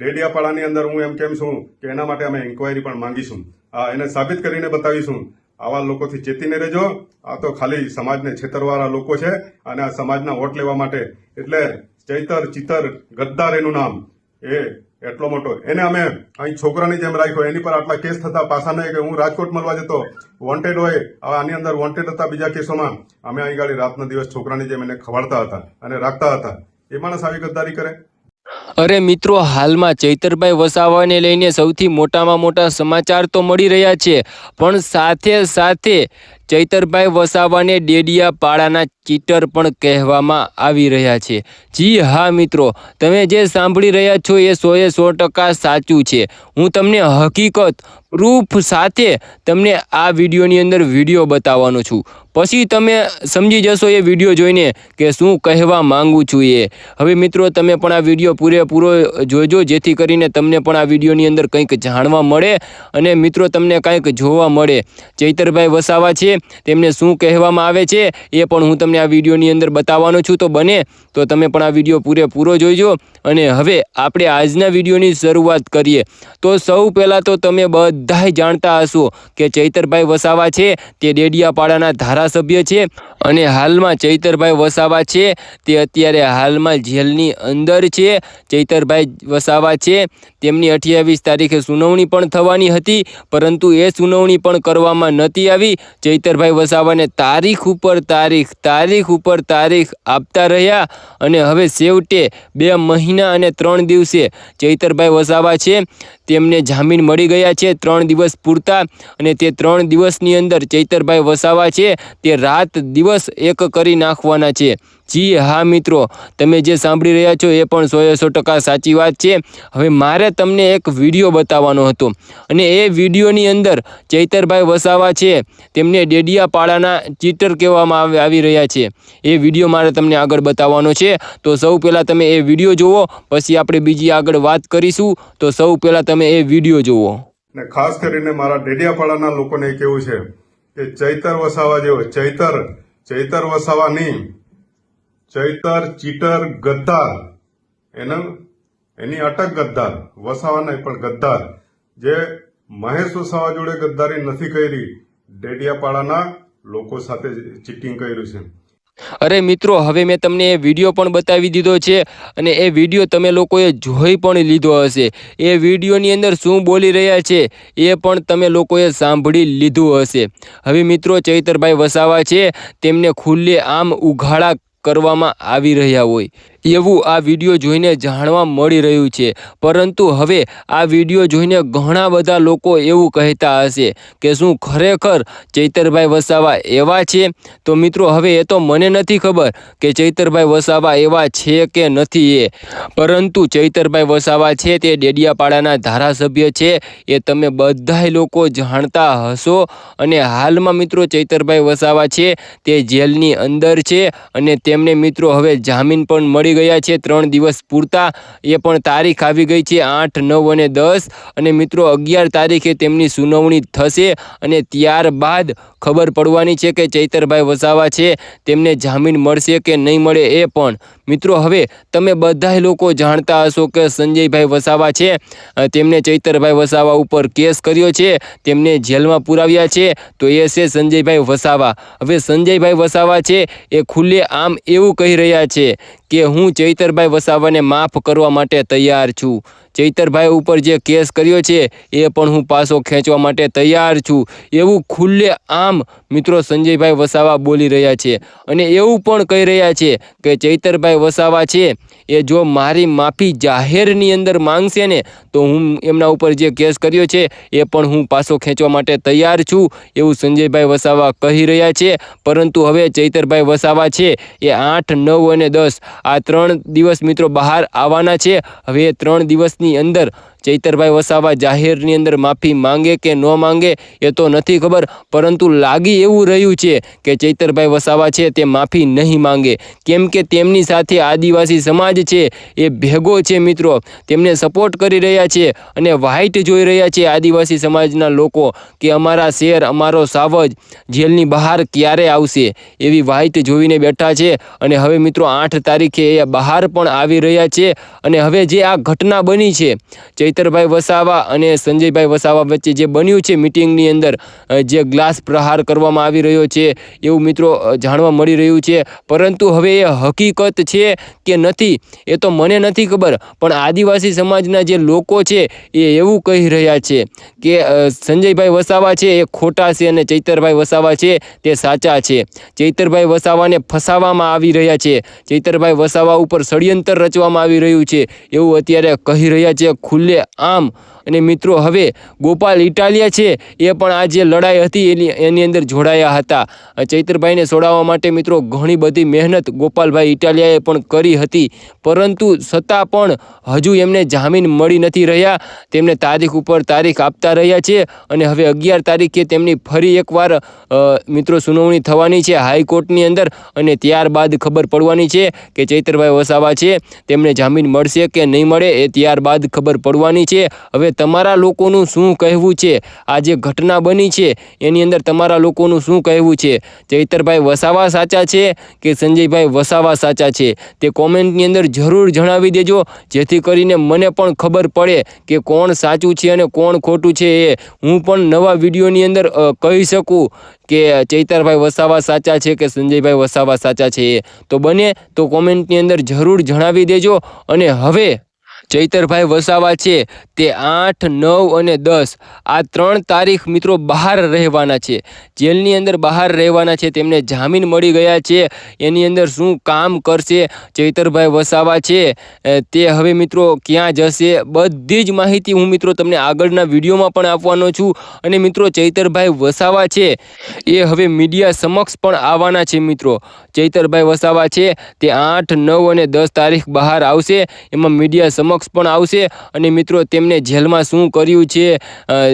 ડેડિયાપાડાની અંદર હું એમ કેમ છું કે એના માટે અમે ઇન્કવાયરી પણ માંગીશું. આ એને સાબિત કરીને બતાવીશું. આવા લોકોથી ચેતીને રહેજો. આ તો ખાલી સમાજને છેતરવાળા લોકો છે અને આ સમાજના વોટ લેવા માટે. એટલે ચૈતર, ચિતર, ગદ્દાર એનું નામ. એ એટલો મોટો. એને અમે અહીં છોકરાની જેમ રાખ્યો. એની પર આટલા કેસ થતા પાછા નહીં કે હું રાજકોટ મળવા જતો. વોન્ટેડ હોય હવે આની અંદર વોન્ટેડ હતા બીજા કેસોમાં. અમે અહીં ગાડી રાતના દિવસ છોકરાની જેમ એને ખવાડતા હતા અને રાખતા હતા. એ માણસ આવી ગદ્દારી કરે. અરે મિત્રો, હાલમાં ચૈતરભાઈ વસાવાને લઈને સૌથી મોટામાં મોટા સમાચાર તો મળી રહ્યા છે, પણ સાથે સાથે ચૈતરભાઈ વસાવાને ડેડિયા પાડાના ચીટર પણ કહેવામાં આવી રહ્યા છે. જી હા, મિત્રો, તમે જે સાંભળી રહ્યા છો એ સોએ સો ટકા સાચું છે. હું તમને હકીકત, પ્રૂફ સાથે તમને આ વિડીયોની અંદર વીડિયો બતાવવાનો છું. પછી તમે સમજી જશો એ વીડિયો જોઈને કે શું કહેવા માંગુ છું એ. હવે મિત્રો, તમે પણ આ વીડિયો પૂરેપૂરો જોજો, જેથી કરીને તમને પણ આ વિડીયોની અંદર કંઈક જાણવા મળે અને મિત્રો, તમને કંઈક જોવા મળે. ચૈતરભાઈ વસાવા છે તેમને શું કહેવામાં આવે છે એ પણ હું તમને આ વિડીયોની અંદર બતાવવાનો છું. તો બને તો તમે પણ આ વીડિયો પૂરેપૂરો જોઈજો અને હવે આપણે આજના વિડીયોની શરૂઆત કરીએ. તો સૌ પહેલાં તો તમે બધાય જાણતા હશો કે ચૈતરભાઈ વસાવા છે, તે ડેડિયાપાડાના ધારાસભ્ય છે. અને હાલમાં ચૈતરભાઈ વસાવા છે. તે અત્યારે હાલમાં જેલની અંદર છે. ચૈતરભાઈ વસાવા છે. તેમની અઠ્યાવીસ તારીખે સુનાવણી પણ થવાની હતી, પરંતુ એ સુનાવણી પણ કરવામાં નહોતી આવી. ચૈતરભાઈ વસાવાને તારીખ ઉપર તારીખ તારીખ ઉપર તારીખ આપતા રહ્યા અને હવે છેવટે બે મહિના અને ત્રણ દિવસે ચૈતરભાઈ વસાવા છે. તેમને જામીન મળી ગયા છે. ત્રણ દિવસ પૂરતા અને તે ત્રણ દિવસની અંદર ચૈતરભાઈ વસાવા છે. તે રાત દિવસ એક કરી નાખવાના છે. જી, હા મિત્રો, તમે જે સાંભળી રહ્યા છો એ પણ સોએ સો ટકા સાચી વાત છે. હવે મારે તમને એક વીડિયો બતાવવાનો હતો અને એ વિડીયોની અંદર ચૈતરભાઈ વસાવા છે. તેમને ડેડિયાપાડાના ચીટર કહેવામાં આવે- રહ્યા છે. એ વીડિયો મારે તમને આગળ બતાવવાનો છે. તો સૌ પહેલાં તમે એ વીડિયો જુઓ, પછી આપણે બીજી આગળ વાત કરીશું. તો સૌ પહેલાં તમે એ વીડિયો જુઓ. ને ખાસ કરીને મારા ડેડિયાપાડાના લોકોને કેવું છે કે ચૈતર વસાવા જેવો, ચૈતર ચૈતર વસાવા નહીં ચૈતર, ચીટર, ગદ્દાર. એનો એની અટક ગદ્દાર, વસાવા નહીં, પણ ગદ્દાર. જે મહેશ વસાવા જોડે ગદ્દારી નથી કરી, ડેડિયાપાડાના લોકો સાથે ચીટિંગ કર્યું છે. અરે મિત્રો, હવે મેં તમને એ વીડિયો પણ બતાવી દીધો છે અને એ વીડિયો તમે લોકોએ જોઈ પણ લીધો હશે. એ વિડીયોની અંદર શું બોલી રહ્યા છે એ પણ તમે લોકોએ સાંભળી લીધું હશે. હવે મિત્રો, ચૈતરભાઈ વસાવા છે, તેમને ખુલ્લે આમ ઉઘાડા કરવામાં આવી રહ્યા હોય. એવું આ વીડિયો જોઈને જાણવા મળી રહ્યું છે. પરંતુ હવે આ વીડિયો જોઈને ઘણા બધા લોકો એવું કહેતા હશે કે શું ખરેખર ચૈતરભાઈ વસાવા એવા છે? તો મિત્રો, હવે એ તો મને નથી ખબર કે ચૈતરભાઈ વસાવા એવા છે કે નથી એ. પરંતુ ચૈતરભાઈ વસાવા છે તે ડેડિયાપાડાના ધારાસભ્ય છે. એ તમે બધાય લોકો જાણતા હશો. અને હાલમાં મિત્રો ચૈતરભાઈ વસાવા છે તે જેલની અંદર છે. અને તેમને મિત્રો હવે જામીન પણ મળી ગયા છે. ત્રણ દિવસ પૂરતા એ પણ તારીખ આવી ગઈ છે આઠ, નવ અને દસ. અને મિત્રો, અગિયાર તારીખે તેમની સુનાવણી થશે અને ત્યારબાદ ખબર પડવાની છે કે ચૈતરભાઈ વસાવા છે. તેમને જામીન મળશે કે નહીં મળે એ પણ. મિત્રો, હવે તમે બધા લોકો જાણતા હશો કે સંજયભાઈ વસાવા છે. તેમને ચૈતરભાઈ વસાવા ઉપર કેસ કર્યો છે. તેમને જેલમાં પુરાવ્યા છે. તો એ છે સંજયભાઈ વસાવા. હવે સંજયભાઈ વસાવા છે એ ખુલ્લે આમ એવું કહી રહ્યા છે કે હું ચૈતરભાઈ વસાવાને માફ કરવા માટે તૈયાર છું. ચૈતરભાઈ ઉપર જે કેસ કર્યો છે, એ પણ હું પાછો ખેંચવા માટે તૈયાર છું. એવું ખુલ્લે આમ મિત્રો સંજયભાઈ વસાવા બોલી રહ્યા છે. અને એવું પણ કહી રહ્યા છે કે ચૈતરભાઈ વસાવા છે, એ જો મારી માફી જાહેરની અંદર માંગશે ને, તો હું એમના ઉપર જે કેસ કર્યો છે, એ પણ હું પાછો ખેંચવા માટે તૈયાર છું, એવું સંજયભાઈ વસાવા કહી રહ્યા છે. પરંતુ હવે ચૈતરભાઈ વસાવા છે, એ આઠ, નવ અને દસ, આ ત્રણ દિવસ મિત્રો બહાર આવવાના છે. હવે ત્રણ દિવસની અંદર ચૈતરભાઈ વસાવા જાહેરની અંદર માફી માંગે કે ન માંગે એ તો નથી ખબર, પરંતુ લાગી એવું રહ્યું છે કે ચૈતરભાઈ વસાવા છે તે માફી નહીં માંગે. કેમ કે તેમની સાથે આદિવાસી સમાજ છે, એ ભેગો છે મિત્રો. તેમને સપોર્ટ કરી રહ્યા છે અને વ્હાઇટ જોઈ રહ્યા છે આદિવાસી સમાજના લોકો કે અમારા શેર અમારો સાવજ જેલની બહાર ક્યારે આવશે? એવી વ્હાઇટ જોઈને બેઠા છે અને હવે મિત્રો આઠ તારીખે એ બહાર પણ આવી રહ્યા છે અને હવે જે આ ઘટના બની છે ચૈતરભાઈ વસાવા અને સંજયભાઈ વસાવા વચ્ચે જે બન્યું છે મિટિંગની અંદર જે ગ્લાસ પ્રહાર કરવામાં આવી રહ્યો છે એવું મિત્રો જાણવા મળી રહ્યું છે. પરંતુ હવે એ હકીકત છે કે નથી, એ તો મને નથી ખબર, પણ આદિવાસી સમાજના જે લોકો છે એ એવું કહી રહ્યા છે કે સંજયભાઈ વસાવા છે એ ખોટા છે અને ચૈતરભાઈ વસાવા છે તે સાચા છે. ચૈતરભાઈ વસાવાને ફસાવવામાં આવી રહ્યા છે. ચૈતરભાઈ વસાવા ઉપર ષડયંત્ર રચવામાં આવી રહ્યું છે એવું અત્યારે કહી રહ્યા છે. ખુલ્લે આમ અને મિત્રો, હવે ગોપાલ ઇટાલિયા છે, એ પણ આ જે લડાઈ હતી એની એની અંદર જોડાયા હતા. ચૈત્રભાઈને છોડાવવા માટે મિત્રો ઘણી બધી મહેનત ગોપાલભાઈ ઇટાલિયાએ પણ કરી હતી. પરંતુ છતાં પણ હજુ એમને જામીન મળી નથી રહ્યા. તેમને તારીખ ઉપર તારીખ આપતા રહ્યા છે અને હવે અગિયાર તારીખે તેમની ફરી એકવાર મિત્રો સુનાવણી થવાની છે હાઈકોર્ટની અંદર અને ત્યારબાદ ખબર પડવાની છે કે ચૈત્રભાઈ વસાવા છે, તેમને જામીન મળશે કે નહીં મળે એ ત્યારબાદ ખબર પડવાની છે. હવે તમારા લોકોનું શું કહેવું છે? આ જે ઘટના બની છે, એની અંદર તમારા લોકોનું શું કહેવું છે? ચૈતરભાઈ વસાવા સાચા છે કે સંજયભાઈ વસાવા સાચા છે? તે કોમેન્ટની અંદર જરૂર જણાવી દેજો, જેથી કરીને મને પણ ખબર પડે કે કોણ સાચું છે અને કોણ ખોટું છે એ. હું પણ નવા વિડીયોની અંદર કહી શકું કે ચૈતરભાઈ વસાવા સાચા છે કે સંજયભાઈ વસાવા સાચા છે એ. તો બને તો કોમેન્ટની અંદર જરૂર જણાવી દેજો અને હવે ચૈતરભાઈ વસાવા છે. તે આઠ, નવ અને દસ. આ ત્રણ તારીખ મિત્રો બહાર રહેવાના છે. જેલની અંદર બહાર રહેવાના છે. તેમને જામીન મળી ગયા છે. એની અંદર શું કામ કરશે ચૈતરભાઈ વસાવા છે. તે હવે મિત્રો ક્યાં જશે? બધી જ માહિતી હું મિત્રો તમને આગળના વિડીયોમાં પણ આપવાનો છું. અને મિત્રો ચૈતરભાઈ વસાવા છે. એ હવે મીડિયા સમક્ષ પણ આવવાના છે મિત્રો. ચૈતરભાઈ વસાવા છે. તે આઠ, નવ અને દસ તારીખ બહાર આવશે. એમાં મીડિયા સમક્ષ પણ આવશે અને મિત્રો તેમને જેલમાં શું કર્યું છે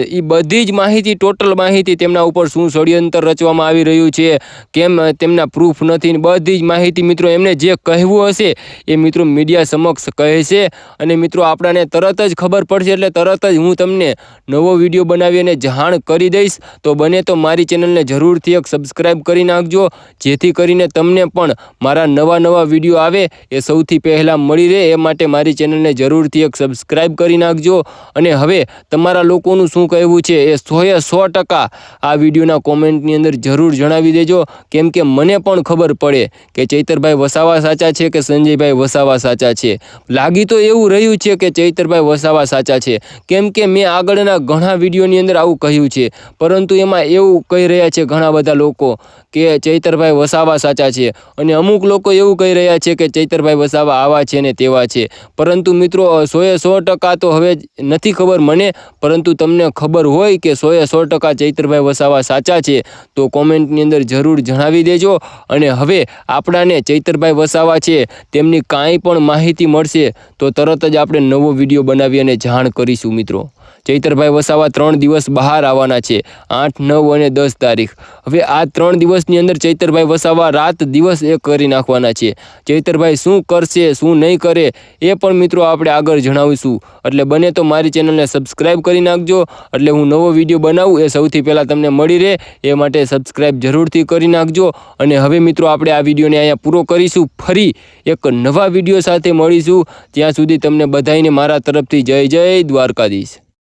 એ બધી જ માહિતી, ટોટલ માહિતી તેમના ઉપર શું ષડયંત્ર રચવામાં આવી રહ્યું છે, કેમ તેમના પ્રૂફ નથી બધી જ માહિતી મિત્રો એમને જે કહેવું હશે એ મિત્રો મીડિયા સમક્ષ કહે છે અને મિત્રો આપણાને તરત જ ખબર પડશે એટલે તરત જ હું તમને નવો વીડિયો બનાવી અને જાણ કરી દઈશ. તો બને તો મારી ચેનલને જરૂરથી એક સબસ્ક્રાઈબ કરી નાખજો, જેથી કરીને તમને પણ મારા નવા નવા વીડિયો આવે એ સૌથી પહેલાં મળી રહે એ માટે મારી ચેનલને જરૂરથી એક સબસ્ક્રાઈબ કરી નાખજો. અને હવે તમારા લોકોનું શું કહેવું છે એ સોએ સો ટકા આ વિડીયોના કોમેન્ટની અંદર જરૂર જણાવી દેજો. કેમ કે મને પણ ખબર પડે કે ચૈતરભાઈ વસાવા સાચા છે કે સંજયભાઈ વસાવા સાચા છે. લાગી તો એવું રહ્યું છે કે ચૈતરભાઈ વસાવા સાચા છે. કેમ કે મેં આગળના ઘણા વિડીયોની અંદર આવું કહ્યું છે. પરંતુ એમાં એવું કહી રહ્યા છે ઘણા બધા લોકો કે ચૈતરભાઈ વસાવા સાચા છે. અને અમુક લોકો એવું કહી રહ્યા છે કે ચૈતરભાઈ વસાવા આવા છે ને તેવા છે. પરંતુ મિત્રો સોએ સો ટકા તો હવે નથી ખબર મને, પરંતુ તમને ખબર હોય કે સોએ સો ટકા ચૈતરભાઈ વસાવા સાચા છે, તો કોમેન્ટની અંદર જરૂર જણાવી દેજો. અને હવે આપણાને ચૈતરભાઈ વસાવા છે, તેમની કાંઈ પણ માહિતી મળશે, તો તરત જ આપણે નવો વીડિયો બનાવી અને જાણ કરીશું મિત્રો. ચૈતરભાઈ વસાવા ત્રણ દિવસ બહાર આવવાના છે. આઠ, નવ અને દસ તારીખ. હવે આ ત્રણ દિવસની અંદર ચૈતરભાઈ વસાવા રાત દિવસ એ કરી નાખવાના છે. ચૈતરભાઈ શું કરશે, શું નહીં કરે એ પણ મિત્રો આપણે આગળ જણાવીશું. એટલે બને તો મારી ચેનલને સબસ્ક્રાઈબ કરી નાખજો. એટલે હું નવો વીડિયો બનાવું એ સૌથી પહેલાં તમને મળી રહે. એ માટે સબસ્ક્રાઈબ જરૂરથી કરી નાખજો. અને હવે મિત્રો આપણે આ વિડીયોને અહીંયા પૂરો કરીશું. ફરી એક નવા વીડિયો સાથે મળીશું. ત્યાં સુધી તમને બધાઈને મારા તરફથી જય જય દ્વારકાધીશ.